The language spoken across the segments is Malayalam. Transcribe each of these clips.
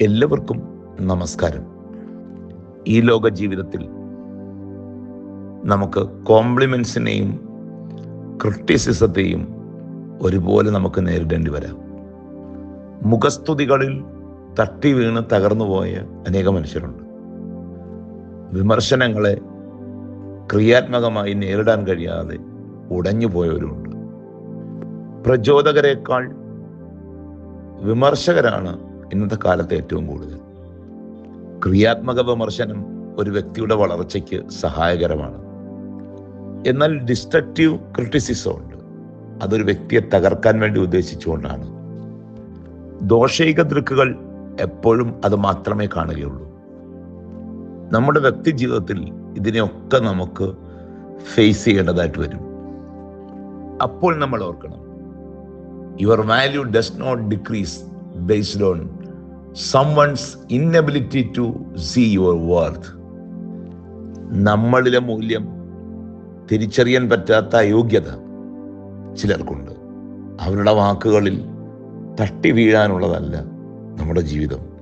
എല്ലാവർക്കും നമസ്കാരം. ഈ ലോക ജീവിതത്തിൽ നമുക്ക് കോംപ്ലിമെന്റ്സിനെയും ക്രിട്ടിസിസത്തെയും ഒരുപോലെ നമുക്ക് നേരിടേണ്ടി വരാം. മുഖസ്തുതികളിൽ തട്ടി വീണ് തകർന്നുപോയ അനേക മനുഷ്യരുണ്ട്. വിമർശനങ്ങളെ ക്രിയാത്മകമായി നേരിടാൻ കഴിയാതെ ഉടഞ്ഞു പോയവരുമുണ്ട്. പ്രചോദകരെക്കാൾ വിമർശകരാണ് ഇന്നത്തെ കാലത്ത് ഏറ്റവും കൂടുതൽ. ക്രിയാത്മക വിമർശനം ഒരു വ്യക്തിയുടെ വളർച്ചയ്ക്ക് സഹായകരമാണ്. എന്നാൽ ഡിസ്ട്രക്റ്റീവ് ക്രിറ്റിസിസം ഉണ്ട്. അതൊരു വ്യക്തിയെ തകർക്കാൻ വേണ്ടി ഉദ്ദേശിച്ചുകൊണ്ടാണ്. ദോഷൈക ദൃക്കുകൾ എപ്പോഴും അത് മാത്രമേ കാണുകയുള്ളൂ. നമ്മുടെ വ്യക്തി ജീവിതത്തിൽ ഇതിനെയൊക്കെ നമുക്ക് ഫേസ് ചെയ്യേണ്ടതായിട്ട് വരും. അപ്പോൾ നമ്മൾ ഓർക്കണം. Your value does not decrease based on someone's inability to see your worth നമ്മളിലെ മൂല്യം തിരിച്ചറിയാൻ പറ്റാത്ത അയോഗ്യത ചിലർക്കുണ്ട്. അവരുടെ വാക്കുകളിൽ തട്ടി വീഴാനുള്ളതല്ല നമ്മുടെ ജീവിതം.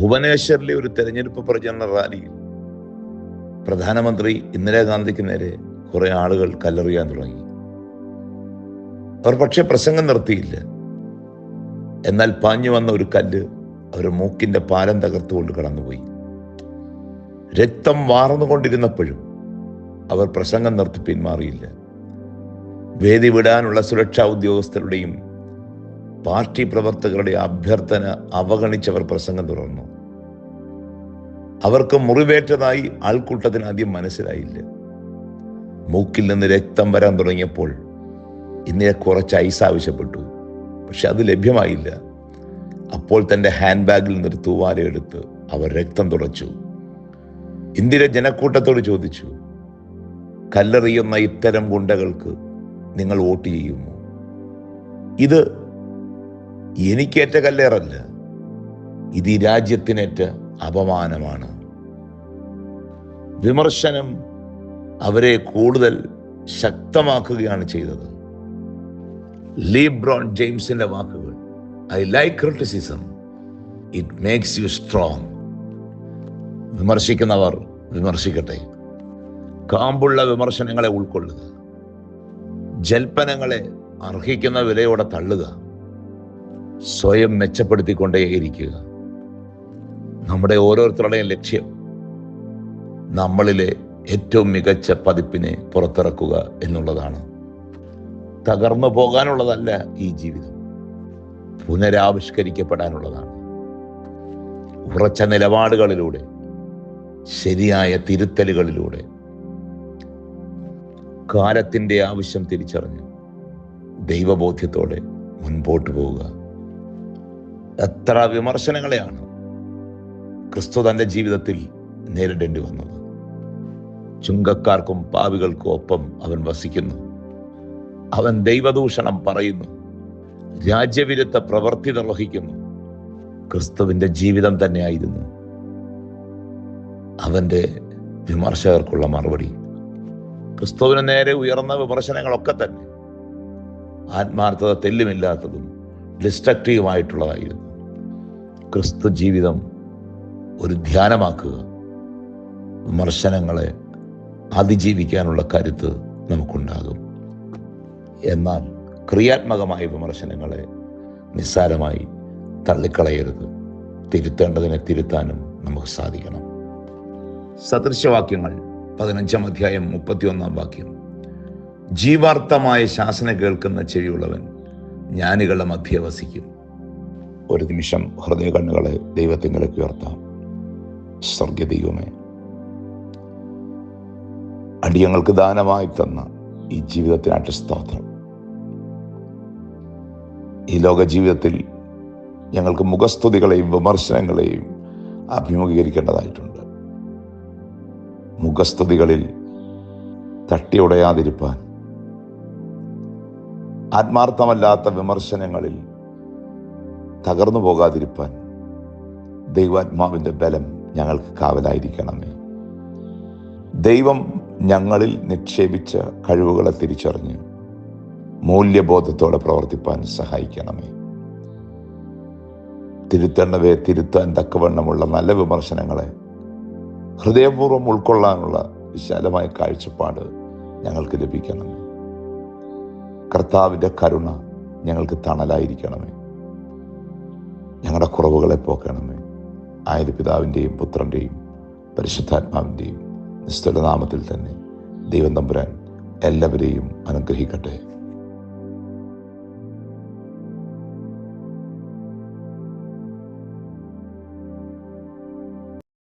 ഭുവനേശ്വറിലെ ഒരു തെരഞ്ഞെടുപ്പ് പ്രചരണ റാലിയിൽ പ്രധാനമന്ത്രി ഇന്ദിരാഗാന്ധിക്ക് നേരെ കുറെ ആളുകൾ കല്ലെറിയാൻ തുടങ്ങി. അവർ പക്ഷെ പ്രസംഗം നിർത്തിയില്ല. എന്നാൽ പാഞ്ഞു വന്ന ഒരു കല്ല് അവരുടെ മൂക്കിന്റെ പാലം തകർത്തുകൊണ്ട് കടന്നുപോയി. രക്തം വാർന്നുകൊണ്ടിരുന്നപ്പോഴും അവർ പ്രസംഗം നിർത്തി പിന്മാറിയില്ല. വേദി വിടാനുള്ള സുരക്ഷാ ഉദ്യോഗസ്ഥരുടെയും പാർട്ടി പ്രവർത്തകരുടെ അഭ്യർത്ഥന അവഗണിച്ചവർ പ്രസംഗം തുടർന്നു. അവർക്ക് മുറിവേറ്റതായി ആൾക്കൂട്ടത്തിന് ആദ്യം മനസ്സിലായില്ല. മൂക്കിൽ നിന്ന് രക്തം വരാൻ തുടങ്ങിയപ്പോൾ ഇന്നലെ കുറച്ച് ഐസ് ആവശ്യപ്പെട്ടു. പക്ഷെ അത് ലഭ്യമായില്ല. അപ്പോൾ തന്റെ ഹാൻഡ് ബാഗിൽ നിന്ന് തൂവാലയെടുത്ത് അവർ രക്തം തുടച്ചു. ഇന്ദിര ജനക്കൂട്ടത്തോട് ചോദിച്ചു കല്ലെറിയുന്ന ഇത്തരം ഗുണ്ടകൾക്ക് നിങ്ങൾ വോട്ട് ചെയ്യുമോ? ഇത് എനിക്കേറ്റ കല്ലേറല്ല. ഇത് ഈ രാജ്യത്തിനേറ്റ അപമാനമാണ്. വിമർശനം അവരെ കൂടുതൽ ശക്തമാക്കുകയാണ് ചെയ്തത്. ലീബ്രോൺ ജെയിംസിന്റെ വാക്കുകൾ. I like criticism it makes you strong വിമർശിക്കുന്നവർ വിമർശിക്കട്ടെ. കാമ്പുള്ള വിമർശനങ്ങളെ ഉൾക്കൊള്ളുക. ജൽപ്പനങ്ങളെ അർഹിക്കുന്ന വിലയോടെ തള്ളുക. സ്വയം മെച്ചപ്പെടുത്തിക്കൊണ്ടേയിരിക്കുക നമ്മുടെ ഓരോരുത്തരുടെയും ലക്ഷ്യം. നമ്മളിലെ ഏറ്റവും മികച്ച പതിപ്പിനെ പുറത്തിറക്കുക എന്നുള്ളതാണ്. തകർന്നു പോകാനുള്ളതല്ല ഈ ജീവിതം. പുനരാവിഷ്കരിക്കപ്പെടാനുള്ളതാണ്. ഉറച്ച നിലപാടുകളിലൂടെ ശരിയായ തിരുത്തലുകളിലൂടെ കാലത്തിന്റെ ആവശ്യം തിരിച്ചറിഞ്ഞ് ദൈവബോധ്യത്തോടെ മുൻപോട്ട് പോവുക. എത്ര വിമർശനങ്ങളെയാണ് ക്രിസ്തു തന്റെ ജീവിതത്തിൽ നേരിടേണ്ടി വന്നത്. ചുങ്കക്കാർക്കും പാവികൾക്കും ഒപ്പം അവൻ വസിക്കുന്നു. അവൻ ദൈവദൂഷണം പറയുന്നു. രാജ്യവിരുദ്ധ പ്രവൃത്തി നിർവഹിക്കുന്നു. ക്രിസ്തുവിന്റെ ജീവിതം തന്നെയായിരുന്നു. അവന്റെ വിമർശകർക്കുള്ള മറുപടി. ക്രിസ്തുവിന് നേരെ ഉയർന്ന വിമർശനങ്ങളൊക്കെ തന്നെ. ആത്മാർത്ഥത തെല്ലുമില്ലാത്തതും ഡിസ്ട്രക്റ്റീവുമായിട്ടുള്ളതായിരുന്നു ക്രിസ്തു ജീവിതം ഒരു ധ്യാനമാക്കുക. വിമർശനങ്ങളെ അതിജീവിക്കാനുള്ള കരുത്ത് നമുക്കുണ്ടാകും. എന്നാൽ ക്രിയാത്മകമായ വിമർശനങ്ങളെ നിസ്സാരമായി തള്ളിക്കളയരുത്. തിരുത്തേണ്ടതിനെ തിരുത്താനും നമുക്ക് സാധിക്കണം. സദൃശവാക്യങ്ങൾ പതിനഞ്ചാം അധ്യായം മുപ്പത്തിയൊന്നാം വാക്യം. ജീവാർത്ഥമായ ശാസന കേൾക്കുന്ന ചെവിയുള്ളവൻ ജ്ഞാനികളുടെ മധ്യ വസിക്കും. ഒരു നിമിഷം ഹൃദയ കണ്ണുകളെ ദൈവത്തിങ്കിലേക്ക് ഉയർത്താം. സ്വർഗ ദൈവമേ അടിയങ്ങൾക്ക് ദാനമായി തന്ന ഈ ജീവിതത്തിനായിട്ട് സ്തോത്രം. ഈ ലോക ജീവിതത്തിൽ ഞങ്ങൾക്ക് മുഖസ്തുതികളെയും വിമർശനങ്ങളെയും അഭിമുഖീകരിക്കേണ്ടതായിട്ടുണ്ട്. മുഖസ്തുതികളിൽ തട്ടിയുടയാതിരിപ്പാൻ ആത്മാർത്ഥമല്ലാത്ത വിമർശനങ്ങളിൽ തകർന്നു പോകാതിരിപ്പാൻ ദൈവാത്മാവിന്റെ ബലം ഞങ്ങൾക്ക് കാവലായിരിക്കണമേ. ദൈവം ഞങ്ങളിൽ നിക്ഷേപിച്ച കഴിവുകളെ തിരിച്ചറിഞ്ഞ് മൂല്യബോധത്തോടെ പ്രവർത്തിപ്പാൻ സഹായിക്കണമേ. തിരുത്തേണ്ടവയെ തിരുത്താൻ തക്കവണ്ണമുള്ള നല്ല വിമർശനങ്ങളെ ഹൃദയപൂർവം ഉൾക്കൊള്ളാനുള്ള വിശാലമായ കാഴ്ചപ്പാട് ഞങ്ങൾക്ക് ലഭിക്കണമേ. കർത്താവിന്റെ കരുണ ഞങ്ങൾക്ക് തണലായിരിക്കണമേ. ഞങ്ങളുടെ കുറവുകളെ പോക്കണമേ. ആയത് പിതാവിന്റെയും പുത്രന്റെയും പരിശുദ്ധാത്മാവിന്റെയും നിസ്തുലനാമത്തിൽ തന്നെ ദൈവം തമ്പുരാൻ എല്ലാവരെയും അനുഗ്രഹിക്കട്ടെ.